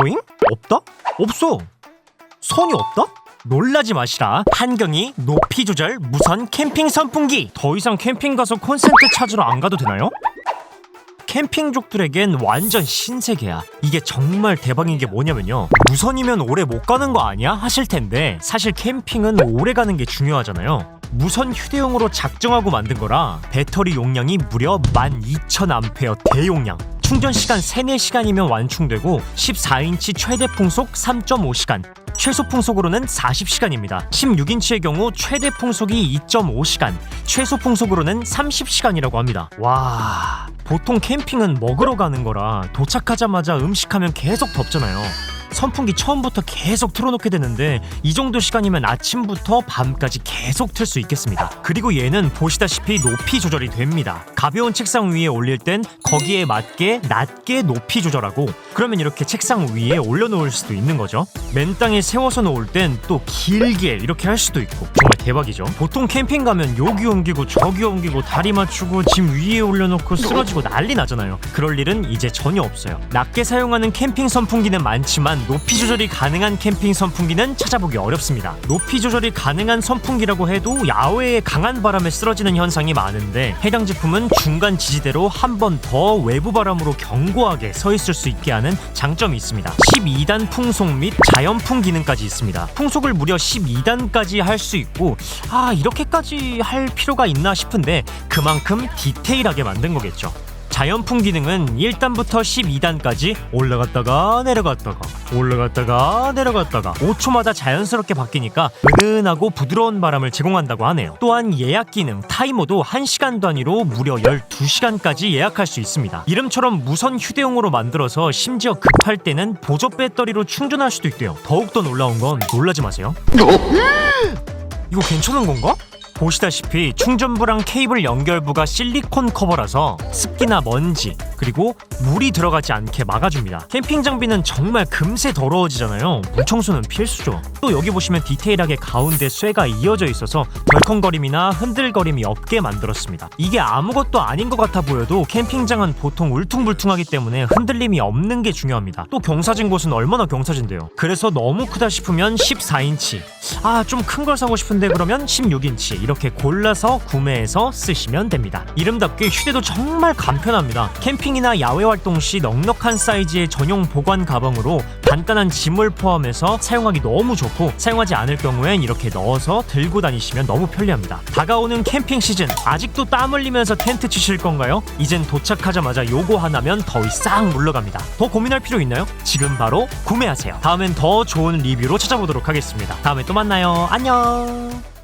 오잉? 없다? 없어. 선이 없다? 놀라지 마시라. 한경이 높이 조절 무선 캠핑 선풍기. 더 이상 캠핑 가서 콘센트 찾으러 안 가도 되나요? 캠핑족들에겐 완전 신세계야. 이게 정말 대박인 게 뭐냐면요. 무선이면 오래 못 가는 거 아니야? 하실 텐데 사실 캠핑은 오래 가는 게 중요하잖아요. 무선 휴대용으로 작정하고 만든 거라 배터리 용량이 무려 12,000A 대용량. 충전 시간 3, 4시간이면 완충되고 14인치 최대 풍속 3.5시간, 최소 풍속으로는 40시간입니다. 16인치의 경우 최대 풍속이 2.5시간, 최소 풍속으로는 30시간이라고 합니다. 와, 보통 캠핑은 먹으러 가는 거라 도착하자마자 음식하면 계속 덥잖아요. 선풍기 처음부터 계속 틀어놓게 되는데 이 정도 시간이면 아침부터 밤까지 계속 틀 수 있겠습니다. 그리고 얘는 보시다시피 높이 조절이 됩니다. 가벼운 책상 위에 올릴 땐 거기에 맞게 낮게 높이 조절하고 그러면 이렇게 책상 위에 올려놓을 수도 있는 거죠. 맨 땅에 세워서 놓을 땐 또 길게 이렇게 할 수도 있고 정말 대박이죠. 보통 캠핑 가면 여기 옮기고 저기 옮기고 다리 맞추고 짐 위에 올려놓고 쓰러지고 난리 나잖아요. 그럴 일은 이제 전혀 없어요. 낮게 사용하는 캠핑 선풍기는 많지만 높이 조절이 가능한 캠핑 선풍기는 찾아보기 어렵습니다. 높이 조절이 가능한 선풍기라고 해도 야외의 강한 바람에 쓰러지는 현상이 많은데 해당 제품은 중간 지지대로 한 번 더 외부 바람으로 견고하게 서 있을 수 있게 하는 장점이 있습니다. 12단 풍속 및 자연풍 기능까지 있습니다. 풍속을 무려 12단까지 할 수 있고 아 이렇게까지 할 필요가 있나 싶은데 그만큼 디테일하게 만든 거겠죠. 자연풍 기능은 1단부터 12단까지 올라갔다가 내려갔다가 올라갔다가 내려갔다가 5초마다 자연스럽게 바뀌니까 은은하고 부드러운 바람을 제공한다고 하네요. 또한 예약 기능 타이머도 1시간 단위로 무려 12시간까지 예약할 수 있습니다. 이름처럼 무선 휴대용으로 만들어서 심지어 급할 때는 보조 배터리로 충전할 수도 있대요. 더욱더 놀라운 건 놀라지 마세요. 이거 괜찮은 건가? 보시다시피 충전부랑 케이블 연결부가 실리콘 커버라서 습기나 먼지 그리고 물이 들어가지 않게 막아줍니다. 캠핑 장비는 정말 금세 더러워지잖아요. 물 청소는 필수죠. 또 여기 보시면 디테일하게 가운데 쇠가 이어져 있어서 덜컹거림이나 흔들거림이 없게 만들었습니다. 이게 아무것도 아닌 것 같아 보여도 캠핑장은 보통 울퉁불퉁하기 때문에 흔들림이 없는 게 중요합니다. 또 경사진 곳은 얼마나 경사진데요. 그래서 너무 크다 싶으면 14인치 아 좀 큰 걸 사고 싶은데 그러면 16인치 이렇게 골라서 구매해서 쓰시면 됩니다. 이름답게 휴대도 정말 간편합니다. 캠핑이나 야외 활동 시 넉넉한 사이즈의 전용 보관 가방으로 간단한 짐을 포함해서 사용하기 너무 좋고 사용하지 않을 경우엔 이렇게 넣어서 들고 다니시면 너무 편리합니다. 다가오는 캠핑 시즌 아직도 땀 흘리면서 텐트 치실 건가요? 이젠 도착하자마자 요거 하나면 더위 싹 물러갑니다. 더 고민할 필요 있나요? 지금 바로 구매하세요. 다음엔 더 좋은 리뷰로 찾아보도록 하겠습니다. 다음에 또 만나요. 안녕.